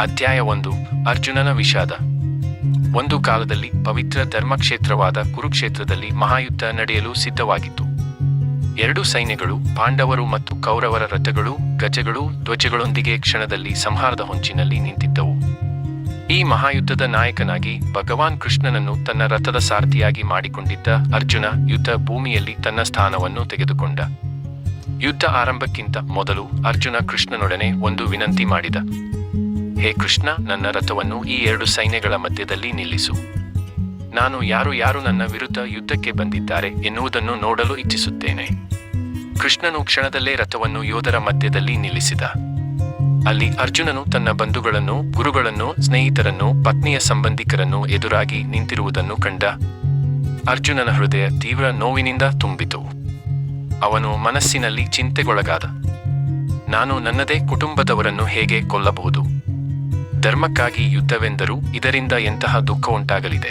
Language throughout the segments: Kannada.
ಅಧ್ಯಾಯ ಒಂದು, ಅರ್ಜುನನ ವಿಷಾದ. ಒಂದು ಕಾಲದಲ್ಲಿ ಪವಿತ್ರ ಧರ್ಮಕ್ಷೇತ್ರವಾದ ಕುರುಕ್ಷೇತ್ರದಲ್ಲಿ ಮಹಾಯುದ್ಧ ನಡೆಯಲು ಸಿದ್ಧವಾಗಿತ್ತು. ಎರಡು ಸೈನ್ಯಗಳು, ಪಾಂಡವರು ಮತ್ತು ಕೌರವರ ರಥಗಳು, ಗಜಗಳು, ಧ್ವಜಗಳೊಂದಿಗೆ ಕ್ಷಣದಲ್ಲಿ ಸಂಹಾರದ ಹೊಂಚಿನಲ್ಲಿ ನಿಂತಿದ್ದವು. ಈ ಮಹಾಯುದ್ಧದ ನಾಯಕನಾಗಿ ಭಗವಾನ್ ಕೃಷ್ಣನನ್ನು ತನ್ನ ರಥದ ಸಾರಥಿಯಾಗಿ ಮಾಡಿಕೊಂಡಿದ್ದ ಅರ್ಜುನ ಯುದ್ಧ ಭೂಮಿಯಲ್ಲಿ ತನ್ನ ಸ್ಥಾನವನ್ನು ತೆಗೆದುಕೊಂಡ. ಯುದ್ಧ ಆರಂಭಕ್ಕಿಂತ ಮೊದಲು ಅರ್ಜುನ ಕೃಷ್ಣನೊಡನೆ ಒಂದು ವಿನಂತಿ ಮಾಡಿದ. ಹೇ ಕೃಷ್ಣ, ನನ್ನ ರಥವನ್ನು ಈ ಎರಡು ಸೈನ್ಯಗಳ ಮಧ್ಯದಲ್ಲಿ ನಿಲ್ಲಿಸು. ನಾನು ಯಾರು ಯಾರು ನನ್ನ ವಿರುದ್ಧ ಯುದ್ಧಕ್ಕೆ ಬಂದಿದ್ದಾರೆ ಎನ್ನುವುದನ್ನು ನೋಡಲು ಇಚ್ಛಿಸುತ್ತೇನೆ. ಕೃಷ್ಣನು ಕ್ಷಣದಲ್ಲೇ ರಥವನ್ನು ಯೋಧರ ಮಧ್ಯದಲ್ಲಿ ನಿಲ್ಲಿಸಿದ. ಅಲ್ಲಿ ಅರ್ಜುನನು ತನ್ನ ಬಂಧುಗಳನ್ನು, ಗುರುಗಳನ್ನು, ಸ್ನೇಹಿತರನ್ನು, ಪತ್ನಿಯ ಸಂಬಂಧಿಕರನ್ನು ಎದುರಾಗಿ ನಿಂತಿರುವುದನ್ನು ಕಂಡ ಅರ್ಜುನನ ಹೃದಯ ತೀವ್ರ ನೋವಿನಿಂದ ತುಂಬಿತು. ಅವನು ಮನಸ್ಸಿನಲ್ಲಿ ಚಿಂತೆಗೊಳಗಾದ. ನಾನು ನನ್ನದೇ ಕುಟುಂಬದವರನ್ನು ಹೇಗೆ ಕೊಲ್ಲಬಹುದು? ಧರ್ಮಕ್ಕಾಗಿ ಯುದ್ಧವೆಂದರೂ ಇದರಿಂದ ಎಂತಹ ದುಃಖ ಉಂಟಾಗಲಿದೆ?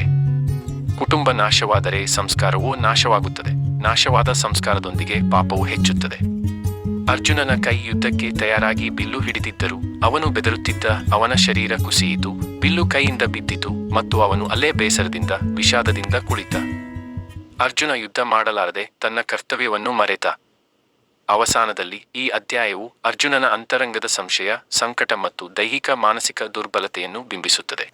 ಕುಟುಂಬ ನಾಶವಾದರೆ ಸಂಸ್ಕಾರವೂ ನಾಶವಾಗುತ್ತದೆ. ನಾಶವಾದ ಸಂಸ್ಕಾರದೊಂದಿಗೆ ಪಾಪವು ಹೆಚ್ಚುತ್ತದೆ. ಅರ್ಜುನನ ಕೈ ಯುದ್ಧಕ್ಕೆ ತಯಾರಾಗಿ ಬಿಲ್ಲು ಹಿಡಿದಿದ್ದರು ಅವನು ಬೆದರುತ್ತಿದ್ದ ಅವನ ಶರೀರ ಕುಸಿಯಿತು, ಬಿಲ್ಲು ಕೈಯಿಂದ ಬಿದ್ದಿತು ಮತ್ತು ಅವನು ಅಲ್ಲೇ ಬೇಸರದಿಂದ, ವಿಷಾದದಿಂದ ಕುಳಿತ. ಅರ್ಜುನ ಯುದ್ಧ ಮಾಡಲಾರದೆ ತನ್ನ ಕರ್ತವ್ಯವನ್ನು ಮರೆತ. ಅವಸಾನದಲ್ಲಿ ಈ ಅಧ್ಯಾಯವು ಅರ್ಜುನನ ಅಂತರಂಗದ ಸಂಶಯ, ಸಂಕಟ ಮತ್ತು ದೈಹಿಕ ಮಾನಸಿಕ ದುರ್ಬಲತೆಯನ್ನು ಬಿಂಬಿಸುತ್ತದೆ.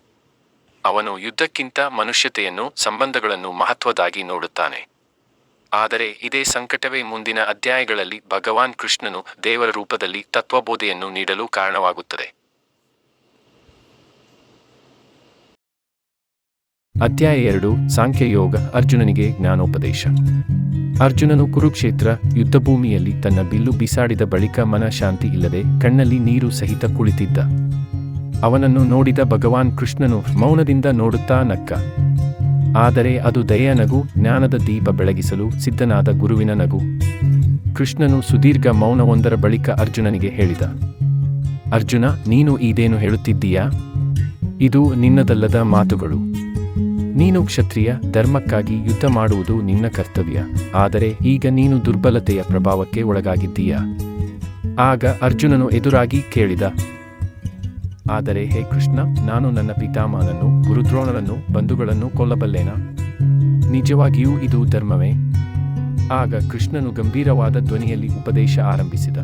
ಅವನು ಯುದ್ಧಕ್ಕಿಂತ ಮನುಷ್ಯತೆಯನ್ನು, ಸಂಬಂಧಗಳನ್ನು ಮಹತ್ವದಾಗಿ ನೋಡುತ್ತಾನೆ. ಆದರೆ ಇದೇ ಸಂಕಟವೇ ಮುಂದಿನ ಅಧ್ಯಾಯಗಳಲ್ಲಿ ಭಗವಾನ್ ಕೃಷ್ಣನು ದೇವರ ರೂಪದಲ್ಲಿ ತತ್ವಬೋಧೆಯನ್ನು ನೀಡಲು ಕಾರಣವಾಗುತ್ತದೆ. ಅಧ್ಯಾಯ ಎರಡು, ಸಾಂಖ್ಯಯೋಗ, ಅರ್ಜುನನಿಗೆ ಜ್ಞಾನೋಪದೇಶ. ಅರ್ಜುನನು ಕುರುಕ್ಷೇತ್ರ ಯುದ್ಧಭೂಮಿಯಲ್ಲಿ ತನ್ನ ಬಿಲ್ಲು ಬಿಸಾಡಿದ ಬಳಿಕ ಮನಃಶಾಂತಿ ಇಲ್ಲದೆ ಕಣ್ಣಲ್ಲಿ ನೀರು ಸಹಿತ ಕುಳಿತಿದ್ದ. ಅವನನ್ನು ನೋಡಿದ ಭಗವಾನ್ ಕೃಷ್ಣನು ಮೌನದಿಂದ ನೋಡುತ್ತಾ ನಕ್ಕ. ಆದರೆ ಅದು ದಯೆಯ ನಗು, ಜ್ಞಾನದ ದೀಪ ಬೆಳಗಿಸಲು ಸಿದ್ಧನಾದ ಗುರುವಿನ ನಗು. ಕೃಷ್ಣನು ಸುದೀರ್ಘ ಮೌನವೊಂದರ ಬಳಿಕ ಅರ್ಜುನನಿಗೆ ಹೇಳಿದ, ಅರ್ಜುನ, ನೀನು ಇದೇನು ಹೇಳುತ್ತಿದ್ದೀಯಾ? ಇದು ನಿನ್ನದಲ್ಲದ ಮಾತುಗಳು. ನೀನು ಕ್ಷತ್ರಿಯ, ಧರ್ಮಕ್ಕಾಗಿ ಯುದ್ಧ ಮಾಡುವುದು ನಿನ್ನ ಕರ್ತವ್ಯ. ಆದರೆ ಈಗ ನೀನು ದುರ್ಬಲತೆಯ ಪ್ರಭಾವಕ್ಕೆ ಒಳಗಾಗಿದ್ದೀಯ? ಆಗ ಅರ್ಜುನನು ಎದುರಾಗಿ ಕೇಳಿದ, ಆದರೆ ಹೇ ಕೃಷ್ಣ, ನಾನು ನನ್ನ ಪಿತಾಮಹನನ್ನು ಗುರುದ್ರೋಣರನ್ನು ಬಂಧುಗಳನ್ನು ಕೊಲ್ಲಬಲ್ಲೇನಾ? ನಿಜವಾಗಿಯೂ ಇದು ಧರ್ಮವೇ? ಆಗ ಕೃಷ್ಣನು ಗಂಭೀರವಾದ ಧ್ವನಿಯಲ್ಲಿ ಉಪದೇಶ ಆರಂಭಿಸಿದ,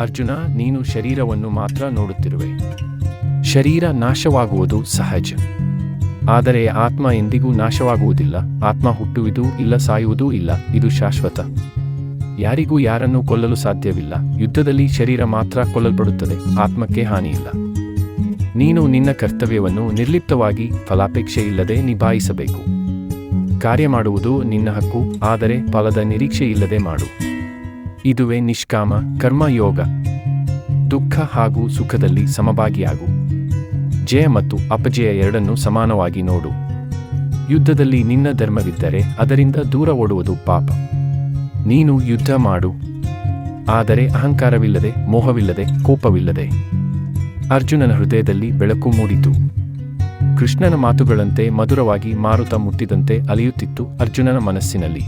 ಅರ್ಜುನ, ನೀನು ಶರೀರವನ್ನು ಮಾತ್ರ ನೋಡುತ್ತಿರುವೆ. ಶರೀರ ನಾಶವಾಗುವುದು ಸಹಜ. ಆದರೆ ಆತ್ಮ ಎಂದಿಗೂ ನಾಶವಾಗುವುದಿಲ್ಲ. ಆತ್ಮ ಹುಟ್ಟುವುದೂ ಇಲ್ಲ ಸಾಯುವುದೂ ಇಲ್ಲ. ಇದು ಶಾಶ್ವತ. ಯಾರಿಗೂ ಯಾರನ್ನೂ ಕೊಲ್ಲಲು ಸಾಧ್ಯವಿಲ್ಲ. ಯುದ್ಧದಲ್ಲಿ ಶರೀರ ಮಾತ್ರ ಕೊಲ್ಲಲ್ಪಡುತ್ತದೆ. ಆತ್ಮಕ್ಕೆ ಹಾನಿಯಿಲ್ಲ. ನೀನು ನಿನ್ನ ಕರ್ತವ್ಯವನ್ನು ನಿರ್ಲಿಪ್ತವಾಗಿ ಫಲಾಪೇಕ್ಷೆ ಇಲ್ಲದೆ ನಿಭಾಯಿಸಬೇಕು. ಕಾರ್ಯ ಮಾಡುವುದು ನಿನ್ನ ಹಕ್ಕು, ಆದರೆ ಫಲದ ನಿರೀಕ್ಷೆ ಇಲ್ಲದೆ ಮಾಡು. ಇದುವೇ ನಿಷ್ಕಾಮ, ಕರ್ಮಯೋಗ. ದುಃಖ ಹಾಗೂ ಸುಖದಲ್ಲಿ ಸಮಭಾಗಿಯಾಗು. ಜಯ ಮತ್ತು ಅಪಜಯ ಎರಡನ್ನೂ ಸಮಾನವಾಗಿ ನೋಡು. ಯುದ್ಧದಲ್ಲಿ ನಿನ್ನ ಧರ್ಮವಿದ್ದರೆ ಅದರಿಂದ ದೂರ ಓಡುವುದು ಪಾಪ. ನೀನು ಯುದ್ಧ ಮಾಡು. ಆದರೆ ಅಹಂಕಾರವಿಲ್ಲದೆ, ಮೋಹವಿಲ್ಲದೆ, ಕೋಪವಿಲ್ಲದೆ. ಅರ್ಜುನನ ಹೃದಯದಲ್ಲಿ ಬೆಳಕು ಮೂಡಿತು. ಕೃಷ್ಣನ ಮಾತುಗಳಂತೆ ಮಧುರವಾಗಿ ಮಾರುತ ಮುಟ್ಟಿದಂತೆ ಅಲಿಯುತ್ತಿತ್ತು ಅರ್ಜುನನ ಮನಸ್ಸಿನಲ್ಲಿ.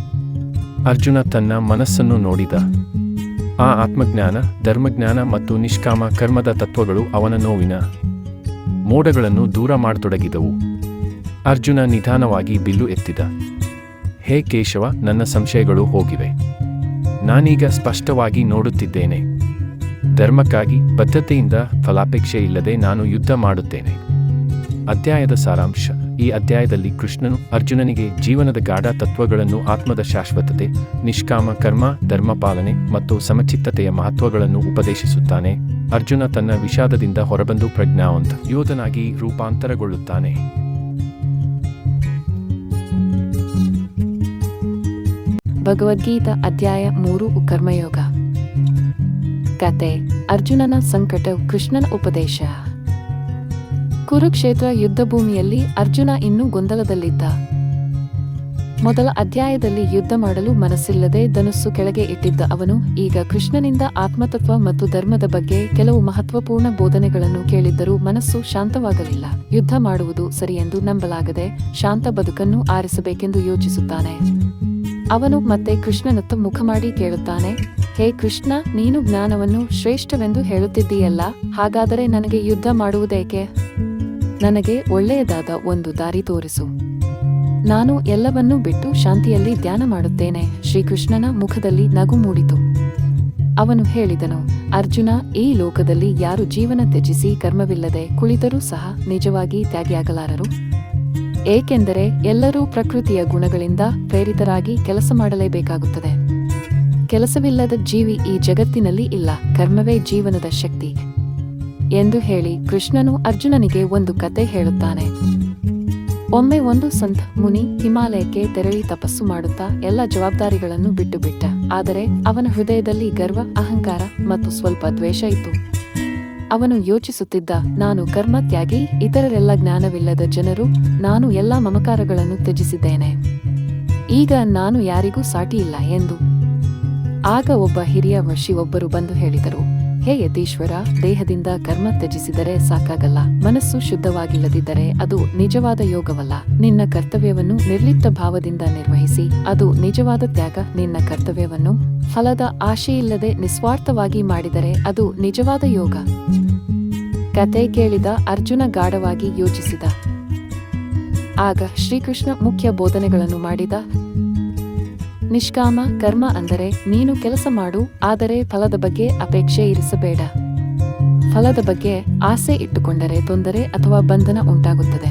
ಅರ್ಜುನ ತನ್ನ ಮನಸ್ಸನ್ನು ನೋಡಿದ. ಆ ಆತ್ಮಜ್ಞಾನ, ಧರ್ಮಜ್ಞಾನ ಮತ್ತು ನಿಷ್ಕಾಮ ಕರ್ಮದ ತತ್ವಗಳು ಅವನ ನೋವಿನ. ಮೋಡಗಳನ್ನು ದೂರ ಮಾಡತೊಡಗಿದವು. ಅರ್ಜುನ ನಿಧಾನವಾಗಿ ಬಿಲ್ಲು ಎತ್ತಿದ. ಹೇ ಕೇಶವ, ನನ್ನ ಸಂಶಯಗಳು ಹೋಗಿವೆ. ನಾನೀಗ ಸ್ಪಷ್ಟವಾಗಿ ನೋಡುತ್ತಿದ್ದೇನೆ. ಧರ್ಮಕ್ಕಾಗಿ, ಬದ್ಧತೆಯಿಂದ ಫಲಾಪೇಕ್ಷೆ ಇಲ್ಲದೆ ನಾನು ಯುದ್ಧ ಮಾಡುತ್ತೇನೆ. ಅಧ್ಯಾಯದ ಸಾರಾಂಶ. ಈ ಅಧ್ಯಾಯದಲ್ಲಿ ಕೃಷ್ಣನು ಅರ್ಜುನನಿಗೆ ಜೀವನದ ಗಾಢ ತತ್ವಗಳನ್ನು, ಆತ್ಮದ ಶಾಶ್ವತತೆ, ನಿಷ್ಕಾಮ ಕರ್ಮ, ಧರ್ಮ ಪಾಲನೆ ಮತ್ತು ಸಮಚಿತ್ತತೆಯ ಮಹತ್ವಗಳನ್ನು ಉಪದೇಶಿಸುತ್ತಾನೆ. ಅರ್ಜುನ ತನ್ನ ವಿಷಾದದಿಂದ ಹೊರಬಂದು ಪ್ರಜ್ಞಾವಂತ ಯೋಧನಾಗಿ ರೂಪಾಂತರಗೊಳ್ಳುತ್ತಾನೆ. ಭಗವದ್ಗೀತಾ ಅಧ್ಯಾಯ ಮೂರು, ಕರ್ಮಯೋಗ. ಕತೆ ಅರ್ಜುನನ ಸಂಕಟ, ಕೃಷ್ಣನ ಉಪದೇಶ. ಕುರುಕ್ಷೇತ್ರ ಯುದ್ಧಭೂಮಿಯಲ್ಲಿ ಅರ್ಜುನ ಇನ್ನೂ ಗೊಂದಲದಲ್ಲಿದ್ದ. ಮೊದಲ ಅಧ್ಯಾಯದಲ್ಲಿ ಯುದ್ಧ ಮಾಡಲು ಮನಸ್ಸಿಲ್ಲದೆ ಧನುಸ್ಸು ಕೆಳಗೆ ಇಟ್ಟಿದ್ದ ಅವನು, ಈಗ ಕೃಷ್ಣನಿಂದ ಆತ್ಮತತ್ವ ಮತ್ತು ಧರ್ಮದ ಬಗ್ಗೆ ಕೆಲವು ಮಹತ್ವಪೂರ್ಣ ಬೋಧನೆಗಳನ್ನು ಕೇಳಿದ್ದರೂ ಮನಸ್ಸು ಶಾಂತವಾಗಲಿಲ್ಲ. ಯುದ್ಧ ಮಾಡುವುದು ಸರಿಯೆಂದು ನಂಬಲಾಗದೆ ಶಾಂತ ಬದುಕನ್ನು ಆರಿಸಬೇಕೆಂದು ಯೋಚಿಸುತ್ತಾನೆ. ಅವನು ಮತ್ತೆ ಕೃಷ್ಣನತ್ತ ಮುಖ ಮಾಡಿ ಕೇಳುತ್ತಾನೆ, ಹೇ ಕೃಷ್ಣ, ನೀನು ಜ್ಞಾನವನ್ನು ಶ್ರೇಷ್ಠವೆಂದು ಹೇಳುತ್ತಿದ್ದೀಯಲ್ಲ, ಹಾಗಾದರೆ ನನಗೆ ಯುದ್ಧ ಮಾಡುವುದೇಕೆ? ನನಗೆ ಒಳ್ಳೆಯದಾದ ಒಂದು ದಾರಿ ತೋರಿಸು. ನಾನು ಎಲ್ಲವನ್ನೂ ಬಿಟ್ಟು ಶಾಂತಿಯಲ್ಲಿ ಧ್ಯಾನ ಮಾಡುತ್ತೇನೆ. ಶ್ರೀಕೃಷ್ಣನ ಮುಖದಲ್ಲಿ ನಗು ಮೂಡಿತು. ಅವನು ಹೇಳಿದನು, ಅರ್ಜುನ, ಈ ಲೋಕದಲ್ಲಿ ಯಾರು ಜೀವನ ತ್ಯಜಿಸಿ ಕರ್ಮವಿಲ್ಲದೆ ಕುಳಿತರೂ ಸಹ ನಿಜವಾಗಿ ತ್ಯಾಗಿಯಾಗಲಾರರು? ಏಕೆಂದರೆ ಎಲ್ಲರೂ ಪ್ರಕೃತಿಯ ಗುಣಗಳಿಂದ ಪ್ರೇರಿತರಾಗಿ ಕೆಲಸ ಮಾಡಲೇಬೇಕಾಗುತ್ತದೆ. ಕೆಲಸವಿಲ್ಲದ ಜೀವಿ ಈ ಜಗತ್ತಿನಲ್ಲಿ ಇಲ್ಲ. ಕರ್ಮವೇ ಜೀವನದ ಶಕ್ತಿ. ಎಂದು ಹೇಳಿ ಕೃಷ್ಣನು ಅರ್ಜುನನಿಗೆ ಒಂದು ಕತೆ ಹೇಳುತ್ತಾನೆ. ಒಮ್ಮೆ ಒಂದು ಸಂತ ಮುನಿ ಹಿಮಾಲಯಕ್ಕೆ ತೆರಳಿ ತಪಸ್ಸು ಮಾಡುತ್ತಾ ಎಲ್ಲ ಜವಾಬ್ದಾರಿಗಳನ್ನು ಬಿಟ್ಟು ಬಿಟ್ಟ ಆದರೆ ಅವನ ಹೃದಯದಲ್ಲಿ ಗರ್ವ, ಅಹಂಕಾರ ಮತ್ತು ಸ್ವಲ್ಪ ದ್ವೇಷ ಇತ್ತು. ಅವನು ಯೋಚಿಸುತ್ತಿದ್ದ, ನಾನು ಕರ್ಮತ್ಯಾಗಿ ಇತರರೆಲ್ಲ ಜ್ಞಾನವಿಲ್ಲದ ಜನರು, ನಾನು ಎಲ್ಲ ಮಮಕಾರಗಳನ್ನು ತ್ಯಜಿಸಿದ್ದೇನೆ. ಈಗ ನಾನು ಯಾರಿಗೂ ಸಾಟಿಯಿಲ್ಲ ಎಂದು. ಆಗ ಒಬ್ಬ ಹಿರಿಯ ವರ್ಷಿ ಒಬ್ಬರು ಬಂದು ಹೇಳಿದರು ಹೇ ಯತೀಶ್ವರ, ದೇಹದಿಂದ ಕರ್ಮ ತ್ಯಜಿಸಿದರೆ ಸಾಕಾಗಲ್ಲ. ಮನಸ್ಸು ಶುದ್ಧವಾಗಿಲ್ಲದಿದ್ದರೆ ಅದು ನಿಜವಾದ ಯೋಗವಲ್ಲ. ನಿನ್ನ ಕರ್ತವ್ಯವನ್ನು ನಿರ್ಲಿಪ್ತ ಭಾವದಿಂದ ನಿರ್ವಹಿಸಿ, ಅದು ನಿಜವಾದ ತ್ಯಾಗ. ನಿನ್ನ ಕರ್ತವ್ಯವನ್ನು ಫಲದ ಆಶೆಯಿಲ್ಲದೆ ನಿಸ್ವಾರ್ಥವಾಗಿ ಮಾಡಿದರೆ ಅದು ನಿಜವಾದ ಯೋಗ. ಕತೆ ಕೇಳಿದ ಅರ್ಜುನ ಗಾಢವಾಗಿ ಯೋಚಿಸಿದ. ಆಗ ಶ್ರೀಕೃಷ್ಣ ಮುಖ್ಯ ಬೋಧನೆಗಳನ್ನು ಮಾಡಿದ ನಿಷ್ಕಾಮ, ಕರ್ಮ ಅಂದರೆ ನೀನು ಕೆಲಸ ಮಾಡು, ಆದರೆ ಫಲದ ಬಗ್ಗೆ ಅಪೇಕ್ಷೆ ಇರಿಸಬೇಡ. ಫಲದ ಬಗ್ಗೆ ಆಸೆ ಇಟ್ಟುಕೊಂಡರೆ ತೊಂದರೆ ಅಥವಾ ಬಂಧನ ಉಂಟಾಗುತ್ತದೆ.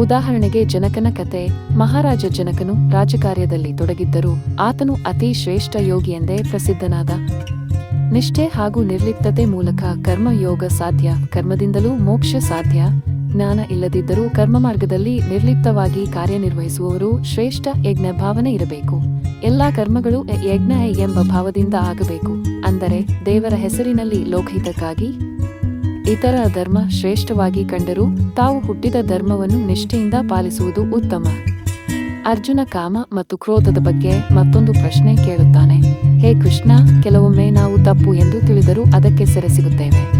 ಉದಾಹರಣೆಗೆ ಜನಕನ ಕತೆ, ಮಹಾರಾಜ ಜನಕನು ರಾಜಕಾರ್ಯದಲ್ಲಿ ತೊಡಗಿದ್ದರೂ ಆತನು ಅತಿ ಶ್ರೇಷ್ಠ ಯೋಗಿ ಎಂದೇ ಪ್ರಸಿದ್ಧನಾದ. ನಿಷ್ಠೆ ಹಾಗೂ ನಿರ್ಲಿಪ್ತತೆ ಮೂಲಕ ಕರ್ಮಯೋಗ ಸಾಧ್ಯ, ಕರ್ಮದಿಂದಲೂ ಮೋಕ್ಷ ಸಾಧ್ಯ ಜ್ಞಾನ ಇಲ್ಲದಿದ್ದರೂ ಕರ್ಮ ಮಾರ್ಗದಲ್ಲಿ ನಿರ್ಲಿಪ್ತವಾಗಿ ಕಾರ್ಯನಿರ್ವಹಿಸುವವರು ಶ್ರೇಷ್ಠ ಯಜ್ಞ ಭಾವನೆ ಇರಬೇಕು. ಎಲ್ಲಾ ಕರ್ಮಗಳು ಯಜ್ಞ ಎಂಬ ಭಾವದಿಂದ ಆಗಬೇಕು. ಅಂದರೆ ದೇವರ ಹೆಸರಿನಲ್ಲಿ ಲೋಕಹಿತಕ್ಕಾಗಿ ಇತರ ಧರ್ಮ ಶ್ರೇಷ್ಠವಾಗಿ ಕಂಡರೂ ತಾವು ಹುಟ್ಟಿದ ಧರ್ಮವನ್ನು ನಿಷ್ಠೆಯಿಂದ ಪಾಲಿಸುವುದು ಉತ್ತಮ. ಅರ್ಜುನ ಕಾಮ ಮತ್ತು ಕ್ರೋಧದ ಬಗ್ಗೆ ಮತ್ತೊಂದು ಪ್ರಶ್ನೆ ಕೇಳುತ್ತಾನೆ. ಹೇ ಕೃಷ್ಣ, ಕೆಲವೊಮ್ಮೆ ನಾವು ತಪ್ಪು ಎಂದು ತಿಳಿದರೂ ಅದಕ್ಕೆ ಸೆರೆ ಸಿಗುತ್ತೇವೆ.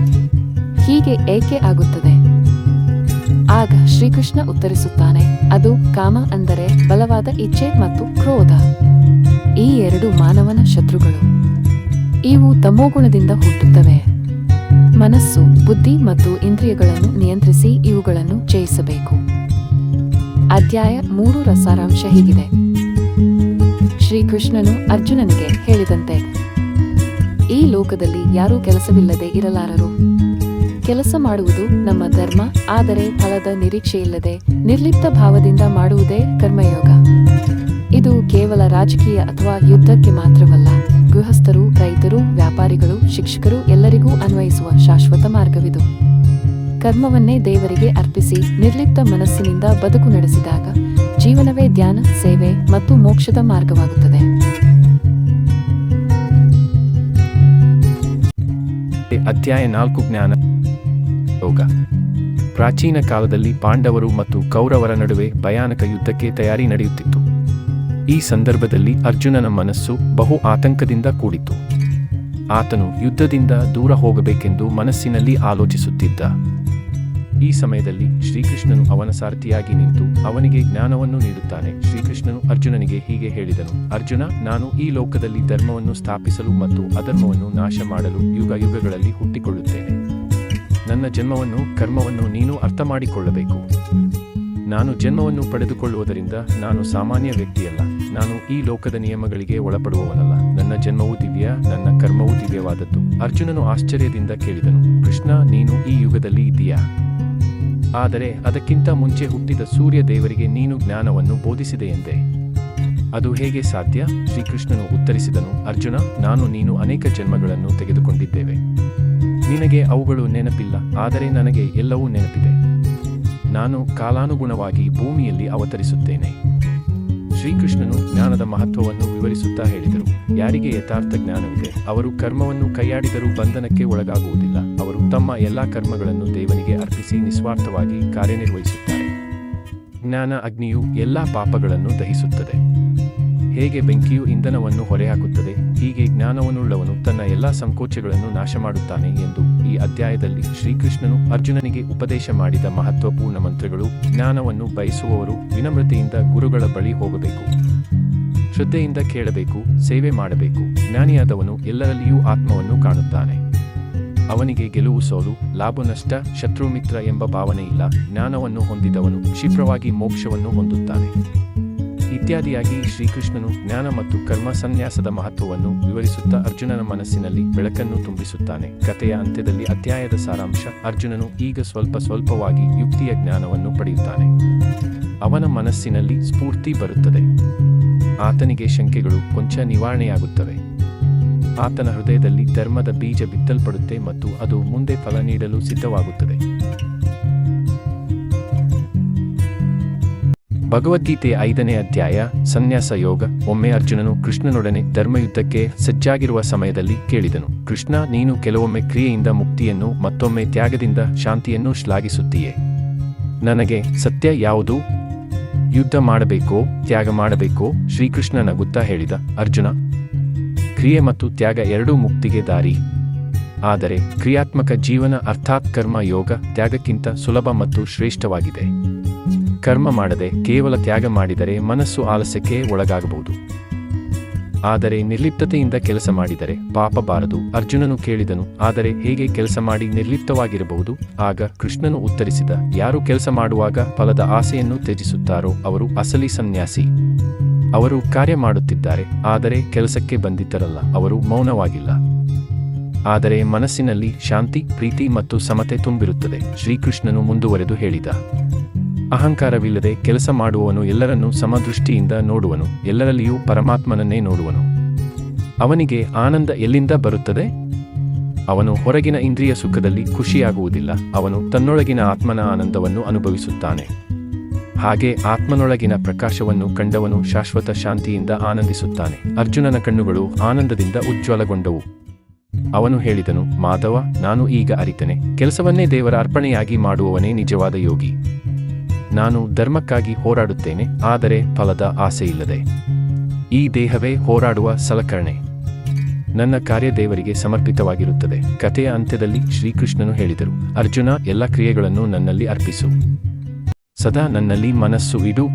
ಹೀಗೆ ಏಕೆ ಆಗುತ್ತದೆ? ಆಗ ಶ್ರೀಕೃಷ್ಣ ಉತ್ತರಿಸುತ್ತಾನೆ, ಅದು ಕಾಮ ಅಂದರೆ ಬಲವಾದ ಇಚ್ಛೆ ಮತ್ತು ಕ್ರೋಧ. ಈ ಎರಡು ಮಾನವನ ಶತ್ರುಗಳು. ಇವು ತಮೋಗುಣದಿಂದ ಹುಟ್ಟುತ್ತವೆ. ಮನಸ್ಸು, ಬುದ್ಧಿ ಮತ್ತು ಇಂದ್ರಿಯಗಳನ್ನು ನಿಯಂತ್ರಿಸಿ ಇವುಗಳನ್ನು ಜಯಿಸಬೇಕು. ಅಧ್ಯಾಯ ಮೂರು ರಸಾರಾಂಶ ಹೀಗಿದೆ. ಶ್ರೀಕೃಷ್ಣನು ಅರ್ಜುನನಿಗೆ ಹೇಳಿದಂತೆ, ಈ ಲೋಕದಲ್ಲಿ ಯಾರೂ ಕೆಲಸವಿಲ್ಲದೆ ಇರಲಾರರು. ಕೆಲಸ ಮಾಡುವುದು ನಮ್ಮ ಧರ್ಮ, ಆದರೆ ಫಲದ ನಿರೀಕ್ಷೆಯಿಲ್ಲದೆ ನಿರ್ಲಿಪ್ತ ಭಾವದಿಂದ ಮಾಡುವುದೇ ಕರ್ಮಯೋಗ. ಇದು ಕೇವಲ ರಾಜಕೀಯ ಅಥವಾ ಯುದ್ಧಕ್ಕೆ ಮಾತ್ರವಲ್ಲ. ಗೃಹಸ್ಥರು, ರೈತರು, ವ್ಯಾಪಾರಿಗಳು, ಶಿಕ್ಷಕರು ಎಲ್ಲರಿಗೂ ಅನ್ವಯಿಸುವ ಶಾಶ್ವತ ಮಾರ್ಗವಿದು. ಕರ್ಮವನ್ನೇ ದೇವರಿಗೆ ಅರ್ಪಿಸಿ ನಿರ್ಲಿಪ್ತ ಮನಸ್ಸಿನಿಂದ ಬದುಕು ನಡೆಸಿದಾಗ ಜೀವನವೇ ಧ್ಯಾನ, ಸೇವೆ ಮತ್ತು ಮೋಕ್ಷದ ಮಾರ್ಗವಾಗುತ್ತದೆ. ಅಧ್ಯಾಯ ನಾಲ್ಕು ಜ್ಞಾನ. ಯೋಗ ಪ್ರಾಚೀನ ಕಾಲದಲ್ಲಿ ಪಾಂಡವರು ಮತ್ತು ಕೌರವರ ನಡುವೆ ಭಯಾನಕ ಯುದ್ಧಕ್ಕೆ ತಯಾರಿ ನಡೆಯುತ್ತಿತ್ತು. ಈ ಸಂದರ್ಭದಲ್ಲಿ ಅರ್ಜುನನ ಮನಸ್ಸು ಬಹು ಆತಂಕದಿಂದ ಕೂಡಿತು ಆತನು ಯುದ್ಧದಿಂದ ದೂರ ಹೋಗಬೇಕೆಂದು ಮನಸ್ಸಿನಲ್ಲಿ ಆಲೋಚಿಸುತ್ತಿದ್ದ. ಈ ಸಮಯದಲ್ಲಿ ಶ್ರೀಕೃಷ್ಣನು ಅವನ ಸಾರಥಿಯಾಗಿ ನಿಂತು ಅವನಿಗೆ ಜ್ಞಾನವನ್ನು ನೀಡುತ್ತಾನೆ. ಶ್ರೀಕೃಷ್ಣನು ಅರ್ಜುನನಿಗೆ ಹೀಗೆ ಹೇಳಿದನು, ಅರ್ಜುನ, ನಾನು ಈ ಲೋಕದಲ್ಲಿ ಧರ್ಮವನ್ನು ಸ್ಥಾಪಿಸಲು ಮತ್ತು ಅಧರ್ಮವನ್ನು ನಾಶ ಮಾಡಲು ಯುಗ ಯುಗಗಳಲ್ಲಿ ಹುಟ್ಟಿಕೊಳ್ಳುತ್ತೇನೆ. ನನ್ನ ಜನ್ಮವನ್ನು, ಕರ್ಮವನ್ನು ನೀನು ಅರ್ಥ ಮಾಡಿಕೊಳ್ಳಬೇಕು ನಾನು ಜನ್ಮವನ್ನು ಪಡೆದುಕೊಳ್ಳುವುದರಿಂದ ನಾನು ಸಾಮಾನ್ಯ ವ್ಯಕ್ತಿಯಲ್ಲ. ನಾನು ಈ ಲೋಕದ ನಿಯಮಗಳಿಗೆ ಒಳಪಡುವವನಲ್ಲ. ನನ್ನ ಜನ್ಮವು ದಿವ್ಯ, ನನ್ನ ಕರ್ಮವು ದಿವ್ಯವಾದದ್ದು. ಅರ್ಜುನನು ಆಶ್ಚರ್ಯದಿಂದ ಕೇಳಿದನು, ಕೃಷ್ಣ, ನೀನು ಈ ಯುಗದಲ್ಲಿ ಇದ್ದೀಯಾ ಆದರೆ ಅದಕ್ಕಿಂತ ಮುಂಚೆ ಹುಟ್ಟಿದ ಸೂರ್ಯ ದೇವರಿಗೆ ನೀನು ಜ್ಞಾನವನ್ನು ಬೋಧಿಸಿದೆಯಂತೆ. ಅದು ಹೇಗೆ ಸಾಧ್ಯ? ಶ್ರೀಕೃಷ್ಣನು ಉತ್ತರಿಸಿದನು, ಅರ್ಜುನ, ನಾನು, ನೀನು ಅನೇಕ ಜನ್ಮಗಳನ್ನು ತೆಗೆದುಕೊಂಡಿದ್ದೇವೆ. ನಿನಗೆ ಅವುಗಳು ನೆನಪಿಲ್ಲ, ಆದರೆ ನನಗೆ ಎಲ್ಲವೂ ನೆನಪಿದೆ. ನಾನು ಕಾಲಾನುಗುಣವಾಗಿ ಭೂಮಿಯಲ್ಲಿ ಅವತರಿಸುತ್ತೇನೆ. ಶ್ರೀಕೃಷ್ಣನು ಜ್ಞಾನದ ಮಹತ್ವವನ್ನು ವಿವರಿಸುತ್ತಾ ಹೇಳಿದರು. ಯಾರಿಗೆ ಯಥಾರ್ಥ ಜ್ಞಾನವಿದೆ? ಅವರು ಕರ್ಮವನ್ನು ಕೈಯಾಡಿದರೂ ಬಂಧನಕ್ಕೆ ಒಳಗಾಗುವುದಿಲ್ಲ. ಅವರು ತಮ್ಮ ಎಲ್ಲಾ ಕರ್ಮಗಳನ್ನು ದೇವನಿಗೆ ಅರ್ಪಿಸಿ ನಿಸ್ವಾರ್ಥವಾಗಿ ಕಾರ್ಯನಿರ್ವಹಿಸುತ್ತಾರೆ. ಜ್ಞಾನ ಅಗ್ನಿಯು ಎಲ್ಲಾ ಪಾಪಗಳನ್ನು ದಹಿಸುತ್ತದೆ. ಹೇಗೆ ಬೆಂಕಿಯು ಇಂಧನವನ್ನು ಹೊರೆಹಾಕುತ್ತದೆ? ಹೀಗೆ ಜ್ಞಾನವನ್ನುಳ್ಳವನು ತನ್ನ ಎಲ್ಲಾ ಸಂಕೋಚಗಳನ್ನು ನಾಶ ಮಾಡುತ್ತಾನೆ ಎಂದು ಈ ಅಧ್ಯಾಯದಲ್ಲಿ ಶ್ರೀಕೃಷ್ಣನು ಅರ್ಜುನನಿಗೆ ಉಪದೇಶ ಮಾಡಿದ ಮಹತ್ವಪೂರ್ಣ ಮಂತ್ರಗಳು ಜ್ಞಾನವನ್ನು ಬಯಸುವವರು ವಿನಮ್ರತೆಯಿಂದ ಗುರುಗಳ ಬಳಿ ಹೋಗಬೇಕು. ಶ್ರದ್ಧೆಯಿಂದ ಕೇಳಬೇಕು, ಸೇವೆ ಮಾಡಬೇಕು, ಜ್ಞಾನಿಯಾದವನು ಎಲ್ಲರಲ್ಲಿಯೂ ಆತ್ಮವನ್ನು ಕಾಣುತ್ತಾನೆ. ಅವನಿಗೆ ಗೆಲುವು ಸೋಲು, ಲಾಭ ನಷ್ಟ ಶತ್ರು ಮಿತ್ರ ಎಂಬ ಭಾವನೆ ಇಲ್ಲ, ಜ್ಞಾನವನ್ನು ಹೊಂದಿದವನು ಕ್ಷಿಪ್ರವಾಗಿ ಮೋಕ್ಷವನ್ನು ಹೊಂದುತ್ತಾನೆ. ಇತ್ಯಾದಿಯಾಗಿ ಶ್ರೀಕೃಷ್ಣನು ಜ್ಞಾನ ಮತ್ತು ಕರ್ಮ ಸನ್ಯಾಸದ ಮಹತ್ವವನ್ನು ವಿವರಿಸುತ್ತಾ ಅರ್ಜುನನ ಮನಸ್ಸಿನಲ್ಲಿ ಬೆಳಕನ್ನು ತುಂಬಿಸುತ್ತಾನೆ. ಕಥೆಯ ಅಂತ್ಯದಲ್ಲಿ ಅಧ್ಯಾಯದ ಸಾರಾಂಶ, ಅರ್ಜುನನು ಈಗ ಸ್ವಲ್ಪ ಸ್ವಲ್ಪವಾಗಿ ಯುಕ್ತಿಯ ಜ್ಞಾನವನ್ನು ಪಡೆಯುತ್ತಾನೆ. ಅವನ ಮನಸ್ಸಿನಲ್ಲಿ ಸ್ಫೂರ್ತಿ ಬರುತ್ತದೆ. ಆತನಿಗೆ ಶಂಕೆಗಳು ಕೊಂಚ ನಿವಾರಣೆಯಾಗುತ್ತವೆ. ಆತನ ಹೃದಯದಲ್ಲಿ ಧರ್ಮದ ಬೀಜ ಬಿತ್ತಲ್ಪಡುತ್ತೆ ಮತ್ತು ಅದು ಮುಂದೆ ಫಲ ನೀಡಲು ಸಿದ್ಧವಾಗುತ್ತದೆ. ಭಗವದ್ಗೀತೆಯ ಐದನೇ ಅಧ್ಯಾಯ, ಸನ್ಯಾಸ ಯೋಗ. ಒಮ್ಮೆ ಅರ್ಜುನನು ಕೃಷ್ಣನೊಡನೆ ಧರ್ಮಯುದ್ಧಕ್ಕೆ ಸಜ್ಜಾಗಿರುವ ಸಮಯದಲ್ಲಿ ಕೇಳಿದನು, ಕೃಷ್ಣ, ನೀನು ಕೆಲವೊಮ್ಮೆ ಕ್ರಿಯೆಯಿಂದ ಮುಕ್ತಿಯನ್ನು ಮತ್ತೊಮ್ಮೆ ತ್ಯಾಗದಿಂದ ಶಾಂತಿಯನ್ನು ಶ್ಲಾಘಿಸುತ್ತೀಯೆ. ನನಗೆ ಸತ್ಯ ಯಾವುದು? ಯುದ್ಧ ಮಾಡಬೇಕೋ, ತ್ಯಾಗ ಮಾಡಬೇಕೋ? ಶ್ರೀಕೃಷ್ಣ ನಗುತ್ತಾ ಹೇಳಿದ, ಅರ್ಜುನ, ಕ್ರಿಯೆ ಮತ್ತು ತ್ಯಾಗ ಎರಡೂ ಮುಕ್ತಿಗೆ ದಾರಿ. ಆದರೆ ಕ್ರಿಯಾತ್ಮಕ ಜೀವನ ಅರ್ಥಾತ್ ಕರ್ಮ ಯೋಗ ತ್ಯಾಗಕ್ಕಿಂತ ಸುಲಭ ಮತ್ತು ಶ್ರೇಷ್ಠವಾಗಿದೆ. ಕರ್ಮ ಮಾಡದೆ ಕೇವಲ ತ್ಯಾಗ ಮಾಡಿದರೆ ಮನಸ್ಸು ಆಲಸ್ಯಕ್ಕೆ ಒಳಗಾಗಬಹುದು. ಆದರೆ ನಿರ್ಲಿಪ್ತತೆಯಿಂದ ಕೆಲಸ ಮಾಡಿದರೆ ಪಾಪ ಬಾರದು. ಅರ್ಜುನನು ಕೇಳಿದನು, ಆದರೆ ಹೇಗೆ ಕೆಲಸ ಮಾಡಿ ನಿರ್ಲಿಪ್ತವಾಗಿರಬಹುದು? ಆಗ ಕೃಷ್ಣನು ಉತ್ತರಿಸಿದ, ಯಾರು ಕೆಲಸ ಮಾಡುವಾಗ ಫಲದ ಆಸೆಯನ್ನು ತ್ಯಜಿಸುತ್ತಾರೋ ಅವರು ಅಸಲಿ ಸನ್ಯಾಸಿ. ಅವರು ಕಾರ್ಯ ಮಾಡುತ್ತಿದ್ದಾರೆ, ಆದರೆ ಕೆಲಸಕ್ಕೆ ಬಂದಿದ್ದರಲ್ಲ, ಅವರು ಮೌನವಾಗಿಲ್ಲ. ಆದರೆ ಮನಸ್ಸಿನಲ್ಲಿ ಶಾಂತಿ, ಪ್ರೀತಿ ಮತ್ತು ಸಮತೆ ತುಂಬಿರುತ್ತದೆ, ಶ್ರೀಕೃಷ್ಣನು ಮುಂದುವರೆದು ಹೇಳಿದ. ಅಹಂಕಾರವಿಲ್ಲದೆ ಕೆಲಸ ಮಾಡುವವನು ಎಲ್ಲರನ್ನೂ ಸಮದೃಷ್ಟಿಯಿಂದ ನೋಡುವನು, ಎಲ್ಲರಲ್ಲಿಯೂ ಪರಮಾತ್ಮನನ್ನೇ ನೋಡುವನು. ಅವನಿಗೆ ಆನಂದ ಎಲ್ಲಿಂದ ಬರುತ್ತದೆ? ಅವನು ಹೊರಗಿನ ಇಂದ್ರಿಯ ಸುಖದಲ್ಲಿ ಖುಷಿಯಾಗುವುದಿಲ್ಲ, ಅವನು ತನ್ನೊಳಗಿನ ಆತ್ಮನ ಆನಂದವನ್ನು ಅನುಭವಿಸುತ್ತಾನೆ. ಹಾಗೆ ಆತ್ಮನೊಳಗಿನ ಪ್ರಕಾಶವನ್ನು ಕಂಡವನು ಶಾಶ್ವತ ಶಾಂತಿಯಿಂದ ಆನಂದಿಸುತ್ತಾನೆ. ಅರ್ಜುನನ ಕಣ್ಣುಗಳು ಆನಂದದಿಂದ ಉಜ್ವಲಗೊಂಡವು. ಅವನು ಹೇಳಿದನು, ಮಾಧವ, ನಾನು ಈಗ ಅರಿತನೆ. ಕೆಲಸವನ್ನೇ ದೇವರ ಅರ್ಪಣೆಯಾಗಿ ಮಾಡುವವನೇ ನಿಜವಾದ ಯೋಗಿ. ನಾನು ಧರ್ಮಕ್ಕಾಗಿ ಹೋರಾಡುತ್ತೇನೆ, ಆದರೆ ಫಲದ ಆಸೆಯಿಲ್ಲದೆ. ಈ ದೇಹವೇ ಹೋರಾಡುವ ಸಲಕರಣೆ. ನನ್ನ ಕಾರ್ಯ ದೇವರಿಗೆ ಸಮರ್ಪಿತವಾಗಿರುತ್ತದೆ. ಕಥೆಯ ಅಂತ್ಯದಲ್ಲಿ ಶ್ರೀಕೃಷ್ಣನು ಹೇಳಿದರು, ಅರ್ಜುನ, ಎಲ್ಲ ಕ್ರಿಯೆಗಳನ್ನು ನನ್ನಲ್ಲಿ ಅರ್ಪಿಸು. ಸದಾ ನನ್ನಲ್ಲಿ ಮನಸ್ಸು ಇಡು.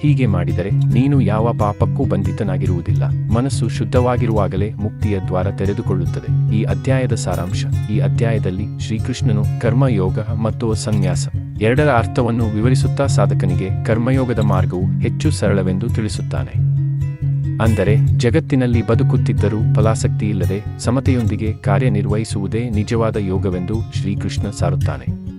ಹೀಗೆ ಮಾಡಿದರೆ ನೀನು ಯಾವ ಪಾಪಕ್ಕೂ ಬಂಧಿತನಾಗಿರುವುದಿಲ್ಲ. ಮನಸ್ಸು ಶುದ್ಧವಾಗಿರುವಾಗಲೇ ಮುಕ್ತಿಯ ದ್ವಾರ ತೆರೆದುಕೊಳ್ಳುತ್ತದೆ. ಈ ಅಧ್ಯಾಯದ ಸಾರಾಂಶ. ಈ ಅಧ್ಯಾಯದಲ್ಲಿ ಶ್ರೀಕೃಷ್ಣನು ಕರ್ಮಯೋಗ ಮತ್ತು ಸನ್ಯಾಸ ಎರಡರ ಅರ್ಥವನ್ನು ವಿವರಿಸುತ್ತಾ ಸಾಧಕನಿಗೆ ಕರ್ಮಯೋಗದ ಮಾರ್ಗವು ಹೆಚ್ಚು ಸರಳವೆಂದು ತಿಳಿಸುತ್ತಾನೆ. ಅಂದರೆ, ಜಗತ್ತಿನಲ್ಲಿ ಬದುಕುತ್ತಿದ್ದರೂ ಫಲಾಸಕ್ತಿ ಇಲ್ಲದೆ ಸಮತೆಯೊಂದಿಗೆ ಕಾರ್ಯನಿರ್ವಹಿಸುವುದೇ ನಿಜವಾದ ಯೋಗವೆಂದು ಶ್ರೀಕೃಷ್ಣ ಸಾರುತ್ತಾನೆ.